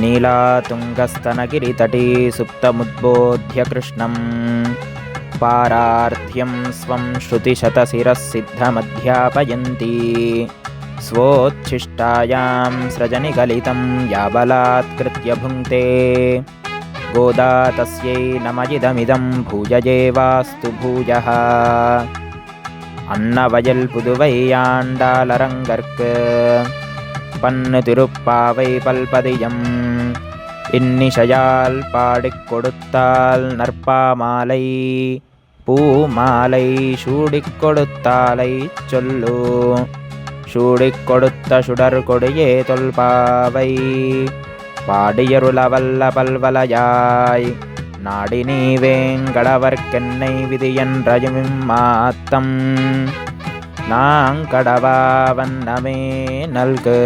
नीला सुप्तमुद्बोध्य सुप्तमुद्बोध्यकृष्णं पारार्थ्यं स्वं श्रुतिशतशिरः सिद्धमध्यापयन्ती स्वोच्छिष्टायां स्रजनिगलितं याबलात्कृत्य भुङ्क्ते गोदा तस्यै नमजिदमिदं भूयजेवास्तु वास्तु भूयः। अन्नवयल्पुदुवैयाण्डालरङ्गर्क्। பன்னு திருப்பாவை பல்பதியம். இன்னிசையால் பாடிக் கொடுத்தால் நற்பாமாலை. பூமாலை சூடிக் கொடுத்தாலை சொல்லு. சூடிக் கொடுத்த சுடர் கொடியே தொல்பாவை. பாடியருளவல்ல பல்வலையாய். நாடி நீ வேங்கடவர்க்கென்னை விதியன்றயும் மாத்தம் நாங்கடவா வண்ணமே நல்கு.